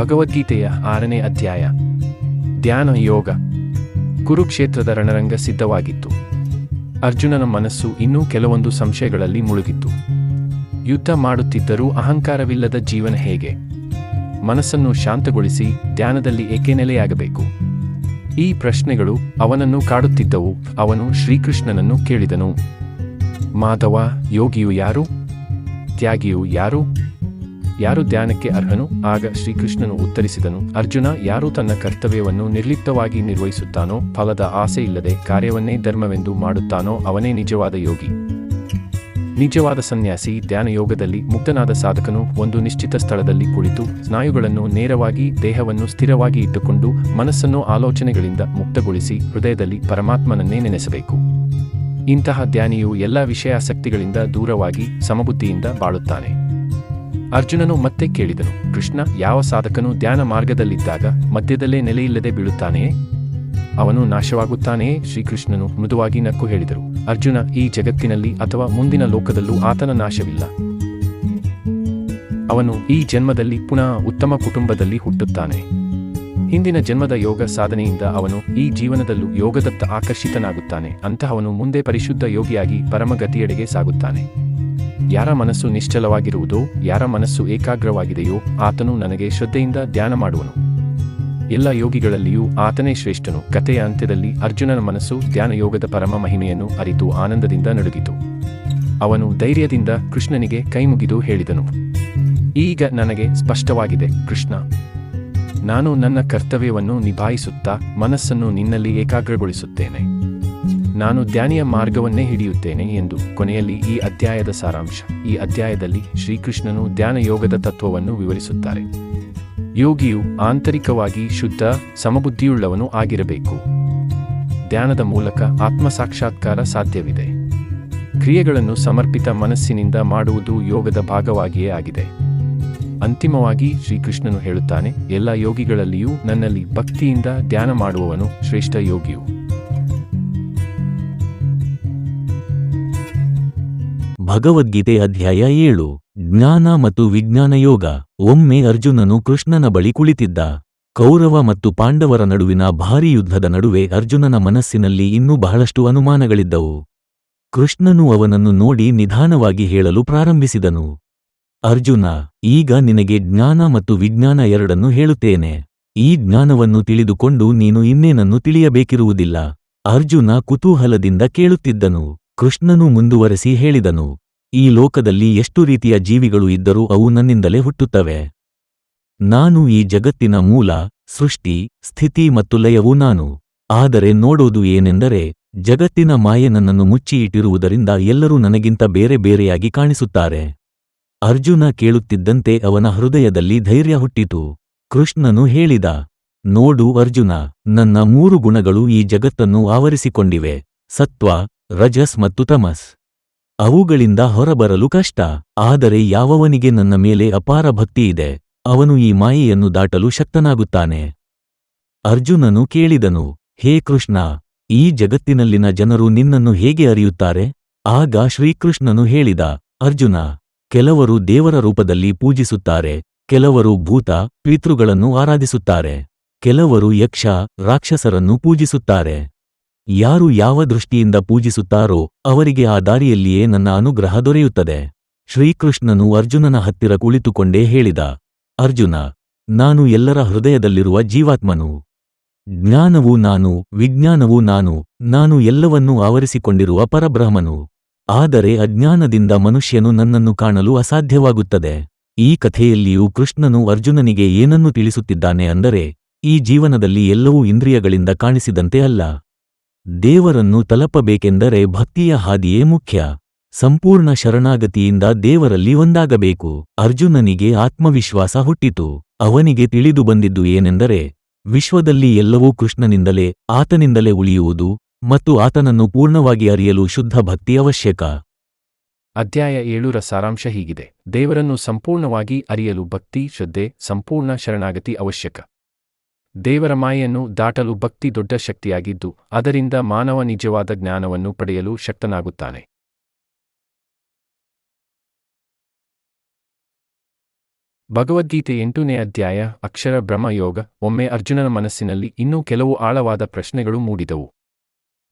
ಭಗವದ್ಗೀತೆಯ ಆರನೇ ಅಧ್ಯಾಯ. ಧ್ಯಾನ ಯೋಗ. ಕುರುಕ್ಷೇತ್ರದ ರಣರಂಗ ಸಿದ್ಧವಾಗಿತ್ತು. ಅರ್ಜುನನ ಮನಸ್ಸು ಇನ್ನೂ ಕೆಲವೊಂದು ಸಂಶಯಗಳಲ್ಲಿ ಮುಳುಗಿತ್ತು. ಯುದ್ಧ ಮಾಡುತ್ತಿದ್ದರೂ ಅಹಂಕಾರವಿಲ್ಲದ ಜೀವನ ಹೇಗೆ? ಮನಸ್ಸನ್ನು ಶಾಂತಗೊಳಿಸಿ ಧ್ಯಾನದಲ್ಲಿ ಏಕೆ ನೆಲೆಯಾಗಬೇಕು? ಈ ಪ್ರಶ್ನೆಗಳು ಅವನನ್ನು ಕಾಡುತ್ತಿದ್ದವು, ಅವನು ಶ್ರೀಕೃಷ್ಣನನ್ನು ಕೇಳಿದನು. ಮಾಧವ, ಯೋಗಿಯು ಯಾರು? ತ್ಯಾಗಿಯು ಯಾರು? ಯಾರು ಧ್ಯಾನಕ್ಕೆ ಅರ್ಹನು ಆಗ ಶ್ರೀಕೃಷ್ಣನು ಉತ್ತರಿಸಿದನು, ಅರ್ಜುನ, ಯಾರು ತನ್ನ ಕರ್ತವ್ಯವನ್ನು ನಿರ್ಲಿಪ್ತವಾಗಿ ನಿರ್ವಹಿಸುತ್ತಾನೋ, ಫಲದ ಆಸೆ ಇಲ್ಲದೆ ಕಾರ್ಯವನ್ನೇ ಧರ್ಮವೆಂದು ಮಾಡುತ್ತಾನೋ, ಅವನೇ ನಿಜವಾದ ಯೋಗಿ. ನಿಜವಾದ ಸನ್ಯಾಸಿ ಧ್ಯಾನಯೋಗದಲ್ಲಿ ಮುಕ್ತನಾದ ಸಾಧಕನು ಒಂದು ನಿಶ್ಚಿತ ಸ್ಥಳದಲ್ಲಿ ಕುಳಿತು ಸ್ನಾಯುಗಳನ್ನು ನೇರವಾಗಿ ದೇಹವನ್ನು ಸ್ಥಿರವಾಗಿ ಇಟ್ಟುಕೊಂಡು ಮನಸ್ಸನ್ನು ಆಲೋಚನೆಗಳಿಂದ ಮುಕ್ತಗೊಳಿಸಿ ಹೃದಯದಲ್ಲಿ ಪರಮಾತ್ಮನನ್ನೇ ನೆನೆಸಬೇಕು. ಇಂತಹ ಧ್ಯಾನಿಯು ಎಲ್ಲ ವಿಷಯಾಸಕ್ತಿಗಳಿಂದ ದೂರವಾಗಿ ಸಮಬುದ್ಧಿಯಿಂದ ಬಾಳುತ್ತಾನೆ. ಅರ್ಜುನನು ಮತ್ತೆ ಕೇಳಿದನು, ಕೃಷ್ಣ, ಯಾವ ಸಾಧಕನು ಧ್ಯಾನ ಮಾರ್ಗದಲ್ಲಿದ್ದಾಗ ಮಧ್ಯದಲ್ಲೇ ನೆಲೆಯಿಲ್ಲದೆ ಬೀಳುತ್ತಾನೆಯೇ? ಅವನು ನಾಶವಾಗುತ್ತಾನೆಯೇ? ಶ್ರೀಕೃಷ್ಣನು ಮೃದುವಾಗಿ ನಕ್ಕು ಹೇಳಿದರು. ಅರ್ಜುನ, ಈ ಜಗತ್ತಿನಲ್ಲಿ ಅಥವಾ ಮುಂದಿನ ಲೋಕದಲ್ಲೂ ಆತನ ನಾಶವಿಲ್ಲ. ಅವನು ಈ ಜನ್ಮದಲ್ಲಿ ಪುನಃ ಉತ್ತಮ ಕುಟುಂಬದಲ್ಲಿ ಹುಟ್ಟುತ್ತಾನೆ. ಹಿಂದಿನ ಜನ್ಮದ ಯೋಗ ಸಾಧನೆಯಿಂದ ಅವನು ಈ ಜೀವನದಲ್ಲೂ ಯೋಗದತ್ತ ಆಕರ್ಷಿತನಾಗುತ್ತಾನೆ. ಅಂತಹವನು ಮುಂದೆ ಪರಿಶುದ್ಧ ಯೋಗಿಯಾಗಿ ಪರಮಗತಿಯೆಡೆಗೆ ಸಾಗುತ್ತಾನೆ. ಯಾರ ಮನಸ್ಸು ನಿಶ್ಚಲವಾಗಿರುವುದೋ, ಯಾರ ಮನಸ್ಸು ಏಕಾಗ್ರವಾಗಿದೆಯೋ, ಆತನು ನನಗೆ ಶ್ರದ್ಧೆಯಿಂದ ಧ್ಯಾನ ಮಾಡುವನು. ಎಲ್ಲ ಯೋಗಿಗಳಲ್ಲಿಯೂ ಆತನೇ ಶ್ರೇಷ್ಠನು. ಕಥೆಯ ಅಂತ್ಯದಲ್ಲಿ ಅರ್ಜುನನ ಮನಸ್ಸು ಧ್ಯಾನ ಯೋಗದ ಪರಮ ಮಹಿಮೆಯನ್ನು ಅರಿತು ಆನಂದದಿಂದ ನಡುಗಿತು. ಅವನು ಧೈರ್ಯದಿಂದ ಕೃಷ್ಣನಿಗೆ ಕೈಮುಗಿದು ಹೇಳಿದನು, ಈಗ ನನಗೆ ಸ್ಪಷ್ಟವಾಗಿದೆ ಕೃಷ್ಣ. ನಾನು ನನ್ನ ಕರ್ತವ್ಯವನ್ನು ನಿಭಾಯಿಸುತ್ತಾ ಮನಸ್ಸನ್ನು ನಿನ್ನಲ್ಲಿ ಏಕಾಗ್ರಗೊಳಿಸುತ್ತೇನೆ. ನಾನು ಧ್ಯಾನಿಯ ಮಾರ್ಗವನ್ನೇ ಹಿಡಿಯುತ್ತೇನೆ ಎಂದು ಕೊನೆಯಲ್ಲಿ ಈ ಅಧ್ಯಾಯದ ಸಾರಾಂಶ. ಈ ಅಧ್ಯಾಯದಲ್ಲಿ ಶ್ರೀಕೃಷ್ಣನು ಧ್ಯಾನ ಯೋಗದ ತತ್ವವನ್ನು ವಿವರಿಸುತ್ತಾರೆ. ಯೋಗಿಯು ಆಂತರಿಕವಾಗಿ ಶುದ್ಧ, ಸಮಬುದ್ಧಿಯುಳ್ಳವನು ಆಗಿರಬೇಕು. ಧ್ಯಾನದ ಮೂಲಕ ಆತ್ಮ ಸಾಕ್ಷಾತ್ಕಾರ ಸಾಧ್ಯವಿದೆ. ಕ್ರಿಯೆಗಳನ್ನು ಸಮರ್ಪಿತ ಮನಸ್ಸಿನಿಂದ ಮಾಡುವುದು ಯೋಗದ ಭಾಗವಾಗಿಯೇ ಆಗಿದೆ. ಅಂತಿಮವಾಗಿ ಶ್ರೀಕೃಷ್ಣನು ಹೇಳುತ್ತಾನೆ, ಎಲ್ಲ ಯೋಗಿಗಳಲ್ಲಿಯೂ ನನ್ನಲ್ಲಿ ಭಕ್ತಿಯಿಂದ ಧ್ಯಾನ ಮಾಡುವವನು ಶ್ರೇಷ್ಠ ಯೋಗಿಯು. ಭಗವದ್ಗೀತೆ ಅಧ್ಯಾಯ ಏಳು. ಜ್ಞಾನ ಮತ್ತು ವಿಜ್ಞಾನ ಯೋಗ. ಒಮ್ಮೆ ಅರ್ಜುನನು ಕೃಷ್ಣನ ಬಳಿ ಕುಳಿತಿದ್ದ. ಕೌರವ ಮತ್ತು ಪಾಂಡವರ ನಡುವಿನ ಭಾರೀ ಯುದ್ಧದ ನಡುವೆ ಅರ್ಜುನನ ಮನಸ್ಸಿನಲ್ಲಿ ಇನ್ನೂ ಬಹಳಷ್ಟು ಅನುಮಾನಗಳಿದ್ದವು. ಕೃಷ್ಣನು ಅವನನ್ನು ನೋಡಿ ನಿಧಾನವಾಗಿ ಹೇಳಲು ಪ್ರಾರಂಭಿಸಿದನು. ಅರ್ಜುನ, ಈಗ ನಿನಗೆ ಜ್ಞಾನ ಮತ್ತು ವಿಜ್ಞಾನ ಎರಡನ್ನು ಹೇಳುತ್ತೇನೆ. ಈ ಜ್ಞಾನವನ್ನು ತಿಳಿದುಕೊಂಡು ನೀನು ಇನ್ನೇನನ್ನು ತಿಳಿಯಬೇಕಿರುವುದಿಲ್ಲ. ಅರ್ಜುನ ಕುತೂಹಲದಿಂದ ಕೇಳುತ್ತಿದ್ದನು. ಕೃಷ್ಣನು ಮುಂದುವರೆಸಿ ಹೇಳಿದನು. ಈ ಲೋಕದಲ್ಲಿ ಎಷ್ಟು ರೀತಿಯ ಜೀವಿಗಳು ಇದ್ದರೂ ಅವು ನನ್ನಿಂದಲೇ ಹುಟ್ಟುತ್ತವೆ. ನಾನು ಈ ಜಗತ್ತಿನ ಮೂಲ, ಸೃಷ್ಟಿ, ಸ್ಥಿತಿ ಮತ್ತು ಲಯವೂ ನಾನು. ಆದರೆ ನೋಡೋದು ಏನೆಂದರೆ, ಜಗತ್ತಿನ ಮಾಯೆ ನನ್ನನ್ನು ಮುಚ್ಚಿಯಿಟ್ಟಿರುವುದರಿಂದ ಎಲ್ಲರೂ ನನಗಿಂತ ಬೇರೆ ಬೇರೆಯಾಗಿ ಕಾಣಿಸುತ್ತಾರೆ. ಅರ್ಜುನ ಕೇಳುತ್ತಿದ್ದಂತೆ ಅವನ ಹೃದಯದಲ್ಲಿ ಧೈರ್ಯ ಹುಟ್ಟಿತು. ಕೃಷ್ಣನು ಹೇಳಿದ, ನೋಡು ಅರ್ಜುನ, ನನ್ನ ಮೂರು ಗುಣಗಳು ಈ ಜಗತ್ತನ್ನು ಆವರಿಸಿಕೊಂಡಿವೆ. ಸತ್ವ, ರಜಸ್ ಮತ್ತು ತಮಸ್. ಅವುಗಳಿಂದ ಹೊರಬರಲು ಕಷ್ಟ. ಆದರೆ ಯಾವವನಿಗೆ ನನ್ನ ಮೇಲೆ ಅಪಾರ ಭಕ್ತಿಯಿದೆ ಅವನು ಈ ಮಾಯೆಯನ್ನು ದಾಟಲು ಶಕ್ತನಾಗುತ್ತಾನೆ. ಅರ್ಜುನನು ಕೇಳಿದನು, ಹೇ ಕೃಷ್ಣ, ಈ ಜಗತ್ತಿನಲ್ಲಿನ ಜನರು ನಿನ್ನನ್ನು ಹೇಗೆ ಅರಿಯುತ್ತಾರೆ? ಆಗ ಶ್ರೀಕೃಷ್ಣನು ಹೇಳಿದ, ಅರ್ಜುನ, ಕೆಲವರು ದೇವರ ರೂಪದಲ್ಲಿ ಪೂಜಿಸುತ್ತಾರೆ, ಕೆಲವರು ಭೂತ, ಪಿತೃಗಳನ್ನು ಆರಾಧಿಸುತ್ತಾರೆ, ಕೆಲವರು ಯಕ್ಷ, ರಾಕ್ಷಸರನ್ನು ಪೂಜಿಸುತ್ತಾರೆ. ಯಾರು ಯಾವ ದೃಷ್ಟಿಯಿಂದ ಪೂಜಿಸುತ್ತಾರೋ ಅವರಿಗೆ ಆ ದಾರಿಯಲ್ಲಿಯೇ ನನ್ನ ಅನುಗ್ರಹ ದೊರೆಯುತ್ತದೆ. ಶ್ರೀಕೃಷ್ಣನು ಅರ್ಜುನನ ಹತ್ತಿರ ಕುಳಿತುಕೊಂಡೇ ಹೇಳಿದ, ಅರ್ಜುನ, ನಾನು ಎಲ್ಲರ ಹೃದಯದಲ್ಲಿರುವ ಜೀವಾತ್ಮನು. ಜ್ಞಾನವೂ ನಾನು, ವಿಜ್ಞಾನವೂ ನಾನು ನಾನು ಎಲ್ಲವನ್ನೂ ಆವರಿಸಿಕೊಂಡಿರುವ ಪರಬ್ರಹ್ಮನು. ಆದರೆ ಅಜ್ಞಾನದಿಂದ ಮನುಷ್ಯನು ನನ್ನನ್ನು ಕಾಣಲು ಅಸಾಧ್ಯವಾಗುತ್ತದೆ. ಈ ಕಥೆಯಲ್ಲಿಯೂ ಕೃಷ್ಣನು ಅರ್ಜುನನಿಗೆ ಏನನ್ನು ತಿಳಿಸುತ್ತಿದ್ದಾನೆ ಅಂದರೆ, ಈ ಜೀವನದಲ್ಲಿ ಎಲ್ಲವೂ ಇಂದ್ರಿಯಗಳಿಂದ ಕಾಣಿಸಿದಂತೆ ಅಲ್ಲ. ದೇವರನ್ನು ತಲಪಬೇಕೆಂದರೆ ಭಕ್ತಿಯ ಹಾದಿಯೇ ಮುಖ್ಯ. ಸಂಪೂರ್ಣ ಶರಣಾಗತಿಯಿಂದ ದೇವರಲ್ಲಿ ಒಂದಾಗಬೇಕು. ಅರ್ಜುನನಿಗೆ ಆತ್ಮವಿಶ್ವಾಸ ಹುಟ್ಟಿತು. ಅವನಿಗೆ ತಿಳಿದು ಬಂದಿದ್ದು ಏನೆಂದರೆ, ವಿಶ್ವದಲ್ಲಿ ಎಲ್ಲವೂ ಕೃಷ್ಣನಿಂದಲೇ, ಆತನಿಂದಲೇ ಉಳಿಯುವುದು ಮತ್ತು ಆತನನ್ನು ಪೂರ್ಣವಾಗಿ ಅರಿಯಲು ಶುದ್ಧ ಭಕ್ತಿ ಅವಶ್ಯಕ. ಅಧ್ಯಾಯ ಏಳುರ ಸಾರಾಂಶ ಹೀಗಿದೆ. ದೇವರನ್ನು ಸಂಪೂರ್ಣವಾಗಿ ಅರಿಯಲು ಭಕ್ತಿ, ಶ್ರದ್ಧೆ, ಸಂಪೂರ್ಣ ಶರಣಾಗತಿ ಅವಶ್ಯಕ. ದೇವರ ಮಾಯೆಯನ್ನು ದಾಟಲು ಭಕ್ತಿ ದೊಡ್ಡ ಶಕ್ತಿಯಾಗಿದ್ದು, ಅದರಿಂದ ಮಾನವ ನಿಜವಾದ ಜ್ಞಾನವನ್ನು ಪಡೆಯಲು ಶಕ್ತನಾಗುತ್ತಾನೆ. ಭಗವದ್ಗೀತೆ ಎಂಟನೇ ಅಧ್ಯಾಯ, ಅಕ್ಷರ ಬ್ರಹ್ಮಯೋಗ ಒಮ್ಮೆ ಅರ್ಜುನನ ಮನಸ್ಸಿನಲ್ಲಿ ಇನ್ನೂ ಕೆಲವು ಆಳವಾದ ಪ್ರಶ್ನೆಗಳು ಮೂಡಿದವು.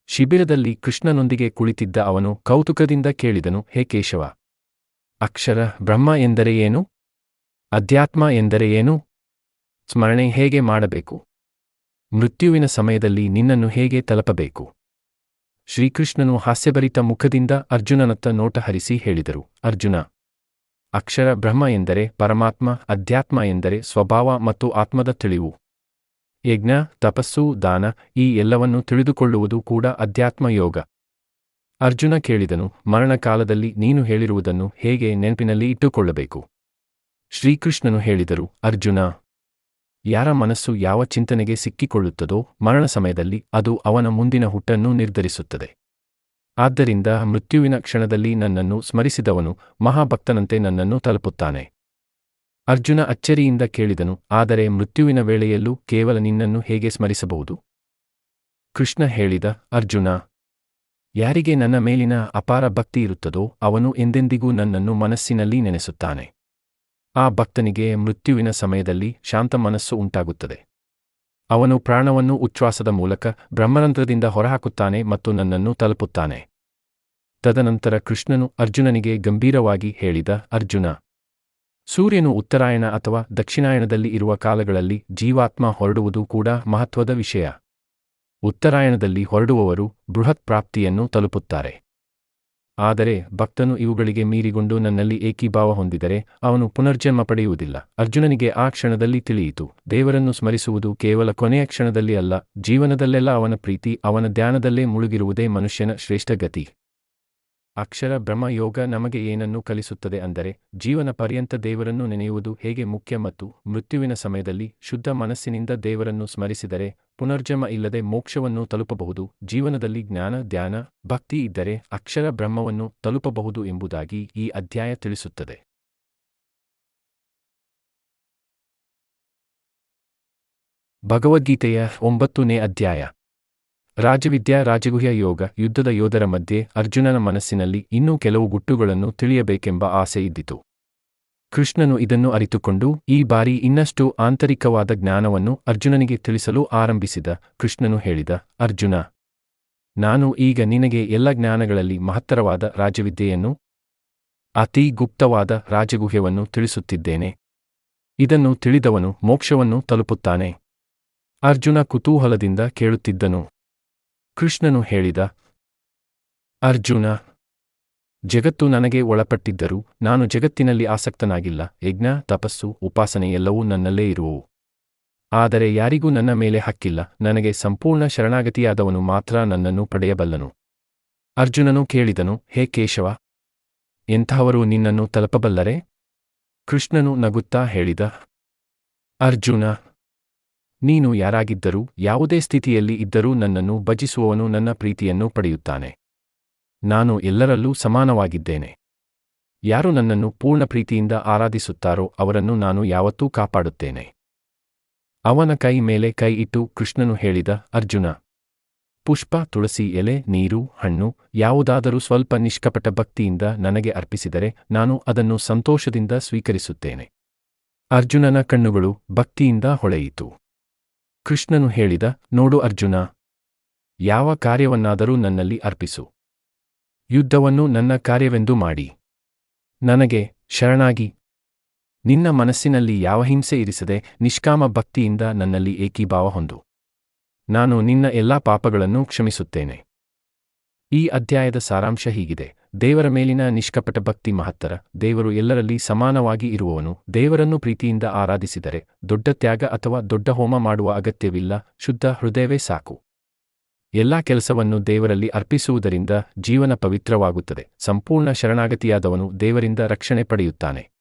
ಶಿಬಿರದಲ್ಲಿ ಕೃಷ್ಣನೊಂದಿಗೆ ಕುಳಿತಿದ್ದ ಅವನು ಕೌತುಕದಿಂದ ಕೇಳಿದನು, ಹೇ ಕೇಶವ! ಅಕ್ಷರ ಬ್ರಹ್ಮ ಎಂದರೆ ಏನು? ಅಧ್ಯಾತ್ಮ ಎಂದರೆ ಏನು? ಸ್ಮರಣೆ ಹೇಗೆ ಮಾಡಬೇಕು? ಮೃತ್ಯುವಿನ ಸಮಯದಲ್ಲಿ ನಿನ್ನನ್ನು ಹೇಗೆ ತಲಪಬೇಕು? ಶ್ರೀಕೃಷ್ಣನು ಹಾಸ್ಯಭರಿತ ಮುಖದಿಂದ ಅರ್ಜುನನತ್ತ ನೋಟ ಹರಿಸಿ ಹೇಳಿದರು, ಅರ್ಜುನ, ಅಕ್ಷರ ಬ್ರಹ್ಮ ಎಂದರೆ ಪರಮಾತ್ಮ, ಅಧ್ಯಾತ್ಮ ಎಂದರೆ ಸ್ವಭಾವ ಮತ್ತು ಆತ್ಮದ ತಿಳಿವು. ಯಜ್ಞ, ತಪಸ್ಸು, ದಾನ, ಈ ಎಲ್ಲವನ್ನು ತಿಳಿದುಕೊಳ್ಳುವುದು ಕೂಡ ಅಧ್ಯಾತ್ಮ ಯೋಗ ಅರ್ಜುನ ಕೇಳಿದನು, ಮರಣಕಾಲದಲ್ಲಿ ನೀನು ಹೇಳಿರುವುದನ್ನು ಹೇಗೆ ನೆನಪಿನಲ್ಲಿ ಇಟ್ಟುಕೊಳ್ಳಬೇಕು ಶ್ರೀಕೃಷ್ಣನು ಹೇಳಿದರು, ಅರ್ಜುನ ಯಾರ ಮನಸ್ಸು ಯಾವ ಚಿಂತನೆಗೆ ಸಿಕ್ಕಿಕೊಳ್ಳುತ್ತದೋ ಮರಣ ಸಮಯದಲ್ಲಿ ಅದು ಅವನ ಮುಂದಿನ ಹುಟ್ಟನ್ನು ನಿರ್ಧರಿಸುತ್ತದೆ. ಆದ್ದರಿಂದ ಮೃತ್ಯುವಿನ ಕ್ಷಣದಲ್ಲಿ ನನ್ನನ್ನು ಸ್ಮರಿಸಿದವನು ಮಹಾಭಕ್ತನಂತೆ ನನ್ನನ್ನು ತಲುಪುತ್ತಾನೆ. ಅರ್ಜುನ ಅಚ್ಚರಿಯಿಂದ ಕೇಳಿದನು, ಆದರೆ ಮೃತ್ಯುವಿನ ವೇಳೆಯಲ್ಲೂ ಕೇವಲ ನಿನ್ನನ್ನು ಹೇಗೆ ಸ್ಮರಿಸಬಹುದು? ಕೃಷ್ಣ ಹೇಳಿದ, ಅರ್ಜುನ, ಯಾರಿಗೆ ನನ್ನ ಮೇಲಿನ ಅಪಾರ ಭಕ್ತಿ ಇರುತ್ತದೋ ಅವನು ಎಂದೆಂದಿಗೂ ನನ್ನನ್ನು ಮನಸ್ಸಿನಲ್ಲಿ ನೆನೆಸುತ್ತಾನೆ. ಆ ಭಕ್ತನಿಗೆ ಮೃತ್ಯುವಿನ ಸಮಯದಲ್ಲಿ ಶಾಂತ ಮನಸ್ಸು ಉಂಟಾಗುತ್ತದೆ. ಅವನು ಪ್ರಾಣವನ್ನು ಉಚ್ಛ್ವಾಸದ ಮೂಲಕ ಬ್ರಹ್ಮರಂಧ್ರದಿಂದ ಹೊರಹಾಕುತ್ತಾನೆ ಮತ್ತು ನನ್ನನ್ನು ತಲುಪುತ್ತಾನೆ. ತದನಂತರ ಕೃಷ್ಣನು ಅರ್ಜುನನಿಗೆ ಗಂಭೀರವಾಗಿ ಹೇಳಿದ, ಅರ್ಜುನ, ಸೂರ್ಯನು ಉತ್ತರಾಯಣ ಅಥವಾ ದಕ್ಷಿಣಾಯಣದಲ್ಲಿ ಇರುವ ಕಾಲಗಳಲ್ಲಿ ಜೀವಾತ್ಮ ಹೊರಡುವುದು ಕೂಡ ಮಹತ್ವದ ವಿಷಯ. ಉತ್ತರಾಯಣದಲ್ಲಿ ಹೊರಡುವವರು ಬೃಹತ್ ಪ್ರಾಪ್ತಿಯನ್ನು ತಲುಪುತ್ತಾರೆ. ಆದರೆ ಭಕ್ತನು ಇವುಗಳಿಗೆ ಮೀರಿಗೊಂಡು ನನ್ನಲ್ಲಿ ಏಕೀಭಾವ ಹೊಂದಿದರೆ ಅವನು ಪುನರ್ಜನ್ಮ ಪಡೆಯುವುದಿಲ್ಲ. ಅರ್ಜುನನಿಗೆ ಆ ಕ್ಷಣದಲ್ಲಿ ತಿಳಿಯಿತು. ದೇವರನ್ನು ಸ್ಮರಿಸುವುದು ಕೇವಲ ಕೊನೆಯ ಕ್ಷಣದಲ್ಲಿ ಅಲ್ಲ, ಜೀವನದಲ್ಲೆಲ್ಲ ಅವನ ಪ್ರೀತಿ, ಅವನ ಧ್ಯಾನದಲ್ಲೇ ಮುಳುಗಿರುವುದೇ ಮನುಷ್ಯನ ಶ್ರೇಷ್ಠ ಗತಿ. ಅಕ್ಷರ ಬ್ರಹ್ಮ ಯೋಗ ನಮಗೆ ಏನನ್ನು ಕಲಿಸುತ್ತದೆ ಅಂದರೆ ಜೀವನ ಪರ್ಯಂತ ದೇವರನ್ನು ನೆನೆಯುವುದು ಹೇಗೆ ಮುಖ್ಯ ಮತ್ತು ಮೃತ್ಯುವಿನ ಸಮಯದಲ್ಲಿ ಶುದ್ಧ ಮನಸ್ಸಿನಿಂದ ದೇವರನ್ನು ಸ್ಮರಿಸಿದರೆ ಪುನರ್ಜಮ ಇಲ್ಲದೆ ಮೋಕ್ಷವನ್ನು ತಲುಪಬಹುದು, ಜೀವನದಲ್ಲಿ ಜ್ಞಾನ, ಧ್ಯಾನ, ಭಕ್ತಿ ಇದ್ದರೆ ಅಕ್ಷರ ಬ್ರಹ್ಮವನ್ನು ತಲುಪಬಹುದು ಎಂಬುದಾಗಿ ಈ ಅಧ್ಯಾಯ ತಿಳಿಸುತ್ತದೆ. ಭಗವದ್ಗೀತೆಯ ಒಂಬತ್ತನೇ ಅಧ್ಯಾಯ. ರಾಜವಿದ್ಯಾ ರಾಜಗುಹ್ಯ ಯೋಗ ಯುದ್ಧದ ಯೋಧರ ಮಧ್ಯೆ ಅರ್ಜುನನ ಮನಸ್ಸಿನಲ್ಲಿ ಇನ್ನೂ ಕೆಲವು ಗುಟ್ಟುಗಳನ್ನು ತಿಳಿಯಬೇಕೆಂಬ ಆಸೆ ಇದ್ದಿತು. ಕೃಷ್ಣನು ಇದನ್ನು ಅರಿತುಕೊಂಡು ಈ ಬಾರಿ ಇನ್ನಷ್ಟು ಆಂತರಿಕವಾದ ಜ್ಞಾನವನ್ನು ಅರ್ಜುನನಿಗೆ ತಿಳಿಸಲು ಆರಂಭಿಸಿದ. ಕೃಷ್ಣನು ಹೇಳಿದ, ಅರ್ಜುನ, ನಾನು ಈಗ ನಿನಗೆ ಎಲ್ಲ ಜ್ಞಾನಗಳಲ್ಲಿ ಮಹತ್ತರವಾದ ರಾಜವಿದ್ಯೆಯನ್ನು, ಅತಿ ಗುಪ್ತವಾದ ರಾಜಗುಹ್ಯವನ್ನು ತಿಳಿಸುತ್ತಿದ್ದೇನೆ. ಇದನ್ನು ತಿಳಿದವನು ಮೋಕ್ಷವನ್ನು ತಲುಪುತ್ತಾನೆ. ಅರ್ಜುನ ಕುತೂಹಲದಿಂದ ಕೇಳುತ್ತಿದ್ದನು. ಕೃಷ್ಣನು ಹೇಳಿದ, ಅರ್ಜುನ, ಜಗತ್ತು ನನಗೆ ಒಳಪಟ್ಟಿದ್ದರೂ ನಾನು ಜಗತ್ತಿನಲ್ಲಿ ಆಸಕ್ತನಾಗಿಲ್ಲ. ಯಜ್ಞ, ತಪಸ್ಸು, ಉಪಾಸನೆ ಎಲ್ಲವೂ ನನ್ನಲ್ಲೇ ಇರುವು ಆದರೆ ಯಾರಿಗೂ ನನ್ನ ಮೇಲೆ ಹಕ್ಕಿಲ್ಲ. ನನಗೆ ಸಂಪೂರ್ಣ ಶರಣಾಗತಿಯಾದವನು ಮಾತ್ರ ನನ್ನನ್ನು ಪಡೆಯಬಲ್ಲನು. ಅರ್ಜುನನು ಕೇಳಿದನು, ಹೇ ಕೇಶವ, ಎಂಥವರು ನಿನ್ನನ್ನು ತಲುಪಬಲ್ಲರೆ? ಕೃಷ್ಣನು ನಗುತ್ತಾ ಹೇಳಿದ, ಅರ್ಜುನ ನೀನು ಯಾರಾಗಿದ್ದರೂ, ಯಾವುದೇ ಸ್ಥಿತಿಯಲ್ಲಿ ಇದ್ದರೂ ನನ್ನನ್ನು ಭಜಿಸುವವನು ನನ್ನ ಪ್ರೀತಿಯನ್ನು ಪಡೆಯುತ್ತಾನೆ. ನಾನು ಎಲ್ಲರಲ್ಲೂ ಸಮಾನವಾಗಿದ್ದೇನೆ. ಯಾರು ನನ್ನನ್ನು ಪೂರ್ಣ ಪ್ರೀತಿಯಿಂದ ಆರಾಧಿಸುತ್ತಾರೋ ಅವರನ್ನು ನಾನು ಯಾವತ್ತೂ ಕಾಪಾಡುತ್ತೇನೆ. ಅವನ ಕೈ ಮೇಲೆ ಕೈ ಇಟ್ಟು ಕೃಷ್ಣನು ಹೇಳಿದ, ಅರ್ಜುನ, ಪುಷ್ಪ, ತುಳಸಿ, ಎಲೆ, ನೀರು, ಹಣ್ಣು, ಯಾವುದಾದರೂ ಸ್ವಲ್ಪ ನಿಷ್ಕಪಟ ಭಕ್ತಿಯಿಂದ ನನಗೆ ಅರ್ಪಿಸಿದರೆ ನಾನು ಅದನ್ನು ಸಂತೋಷದಿಂದ ಸ್ವೀಕರಿಸುತ್ತೇನೆ. ಅರ್ಜುನನ ಕಣ್ಣುಗಳು ಭಕ್ತಿಯಿಂದ ಹೊಳೆಯಿತು. ಕೃಷ್ಣನು ಹೇಳಿದ, ನೋಡು ಅರ್ಜುನ, ಯಾವ ಕಾರ್ಯವನ್ನಾದರೂ ನನ್ನಲ್ಲಿ ಅರ್ಪಿಸು. ಯುದ್ಧವನ್ನು ನನ್ನ ಕಾರ್ಯವೆಂದು ಮಾಡಿ. ನನಗೆ ಶರಣಾಗಿ. ನಿನ್ನ ಮನಸ್ಸಿನಲ್ಲಿ ಯಾವ ಹಿಂಸೆ ಇರಿಸದೆ ನಿಷ್ಕಾಮ ಭಕ್ತಿಯಿಂದ ನನ್ನಲ್ಲಿ ಏಕೀಭಾವ ಹೊಂದು. ನಾನು ನಿನ್ನ ಎಲ್ಲಾ ಪಾಪಗಳನ್ನು ಕ್ಷಮಿಸುತ್ತೇನೆ. ಈ ಅಧ್ಯಾಯದ ಸಾರಾಂಶ ಹೀಗಿದೆ. ದೇವರ ಮೇಲಿನ ನಿಷ್ಕಪಟ ಭಕ್ತಿ ಮಹತ್ತರ, ದೇವರು ಎಲ್ಲರಲ್ಲಿ ಸಮಾನವಾಗಿ ಇರುವವನು, ದೇವರನ್ನು ಪ್ರೀತಿಯಿಂದ ಆರಾಧಿಸಿದರೆ ದೊಡ್ಡ ತ್ಯಾಗ ಅಥವಾ ದೊಡ್ಡ ಹೋಮ ಮಾಡುವ ಅಗತ್ಯವಿಲ್ಲ, ಶುದ್ಧ ಹೃದಯವೇ ಸಾಕು. ಎಲ್ಲಾ ಕೆಲಸವನ್ನು ದೇವರಲ್ಲಿ ಅರ್ಪಿಸುವುದರಿಂದ ಜೀವನ ಪವಿತ್ರವಾಗುತ್ತದೆ, ಸಂಪೂರ್ಣ ಶರಣಾಗತಿಯಾದವನು ದೇವರಿಂದ ರಕ್ಷಣೆ ಪಡೆಯುತ್ತಾನೆ.